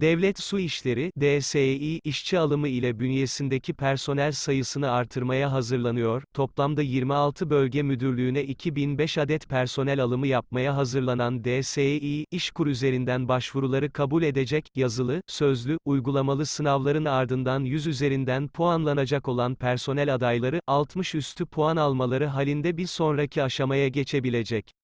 Devlet Su İşleri, DSİ, işçi alımı ile bünyesindeki personel sayısını artırmaya hazırlanıyor, toplamda 26 bölge müdürlüğüne 2005 adet personel alımı yapmaya hazırlanan DSİ, İşkur üzerinden başvuruları kabul edecek, yazılı, sözlü, uygulamalı sınavların ardından 100 üzerinden puanlanacak olan personel adayları, 60 üstü puan almaları halinde bir sonraki aşamaya geçebilecek.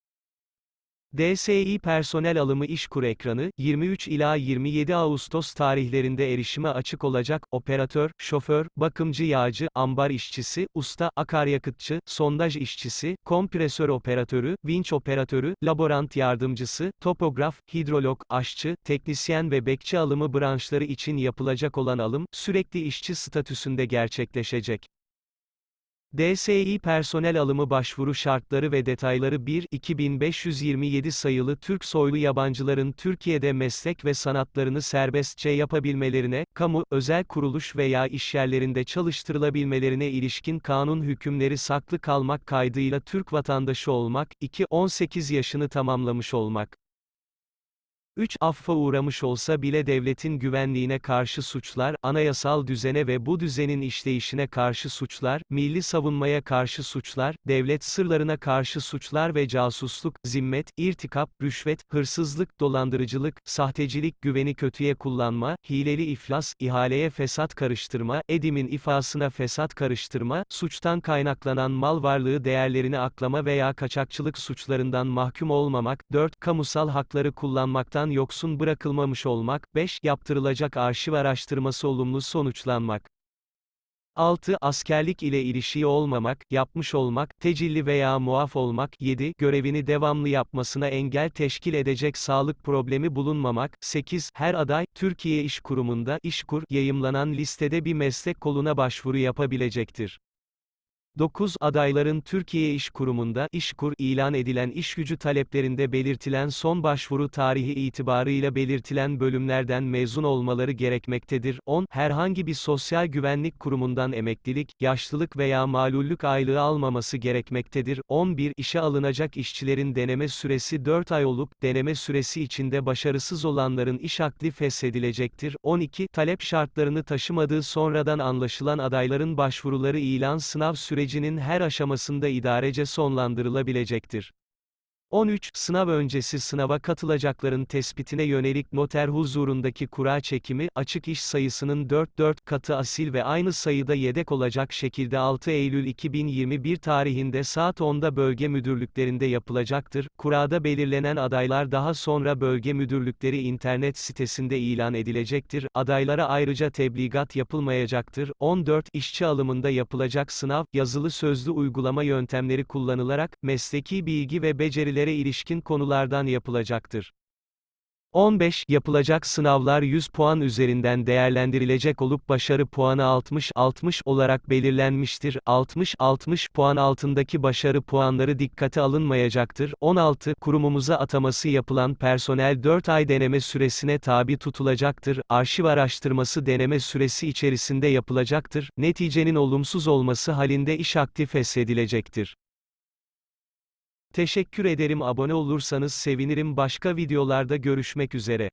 DSİ personel alımı İşkur ekranı, 23 ila 27 Ağustos tarihlerinde erişime açık olacak, operatör, şoför, bakımcı yağcı, ambar işçisi, usta, akaryakıtçı, sondaj işçisi, kompresör operatörü, vinç operatörü, laborant yardımcısı, topograf, hidrolog, aşçı, teknisyen ve bekçi alımı branşları için yapılacak olan alım, sürekli işçi statüsünde gerçekleşecek. DSİ personel alımı başvuru şartları ve detayları 1, 2527 sayılı Türk soylu yabancıların Türkiye'de meslek ve sanatlarını serbestçe yapabilmelerine, kamu, özel kuruluş veya işyerlerinde çalıştırılabilmelerine ilişkin kanun hükümleri saklı kalmak kaydıyla Türk vatandaşı olmak, 2, 18 yaşını tamamlamış olmak. 3. Affa uğramış olsa bile devletin güvenliğine karşı suçlar, anayasal düzene ve bu düzenin işleyişine karşı suçlar, milli savunmaya karşı suçlar, devlet sırlarına karşı suçlar ve casusluk, zimmet, irtikap, rüşvet, hırsızlık, dolandırıcılık, sahtecilik, güveni kötüye kullanma, hileli iflas, ihaleye fesat karıştırma, edimin ifasına fesat karıştırma, suçtan kaynaklanan mal varlığı değerlerini aklama veya kaçakçılık suçlarından mahkum olmamak, 4. Kamusal hakları kullanmaktan yoksun bırakılmamış olmak, 5. Yaptırılacak arşiv araştırması olumlu sonuçlanmak. 6. Askerlik ile ilişiği olmamak, yapmış olmak, tecilli veya muaf olmak, 7. Görevini devamlı yapmasına engel teşkil edecek sağlık problemi bulunmamak, 8. Her aday, Türkiye İş Kurumu'nda, İşkur, yayımlanan listede bir meslek koluna başvuru yapabilecektir. 9. Adayların Türkiye İş Kurumu'nda, İşkur, ilan edilen iş gücü taleplerinde belirtilen son başvuru tarihi itibarıyla belirtilen bölümlerden mezun olmaları gerekmektedir. 10. Herhangi bir sosyal güvenlik kurumundan emeklilik, yaşlılık veya malullük aylığı almaması gerekmektedir. 11. İşe alınacak işçilerin deneme süresi 4 ay olup, deneme süresi içinde başarısız olanların iş akdi feshedilecektir. 12. Talep şartlarını taşımadığı sonradan anlaşılan adayların başvuruları ilan sınav sürecinin her aşamasında idarece sonlandırılabilecektir. 13. Sınav öncesi sınava katılacakların tespitine yönelik noter huzurundaki kura çekimi, açık iş sayısının 4-4 katı asil ve aynı sayıda yedek olacak şekilde 6 Eylül 2021 tarihinde saat 10'da bölge müdürlüklerinde yapılacaktır. Kurada belirlenen adaylar daha sonra bölge müdürlükleri internet sitesinde ilan edilecektir. Adaylara ayrıca tebligat yapılmayacaktır. 14. İşçi alımında yapılacak sınav, yazılı sözlü uygulama yöntemleri kullanılarak, mesleki bilgi ve becerileri ilişkin konulardan yapılacaktır. 15. Yapılacak sınavlar 100 puan üzerinden değerlendirilecek olup başarı puanı 60-60 olarak belirlenmiştir. 60-60 puan altındaki başarı puanları dikkate alınmayacaktır. 16. Kurumumuza ataması yapılan personel 4 ay deneme süresine tabi tutulacaktır. Arşiv araştırması deneme süresi içerisinde yapılacaktır. Neticenin olumsuz olması halinde iş aktif feshedilecektir. Teşekkür ederim abone olursanız sevinirim başka videolarda görüşmek üzere.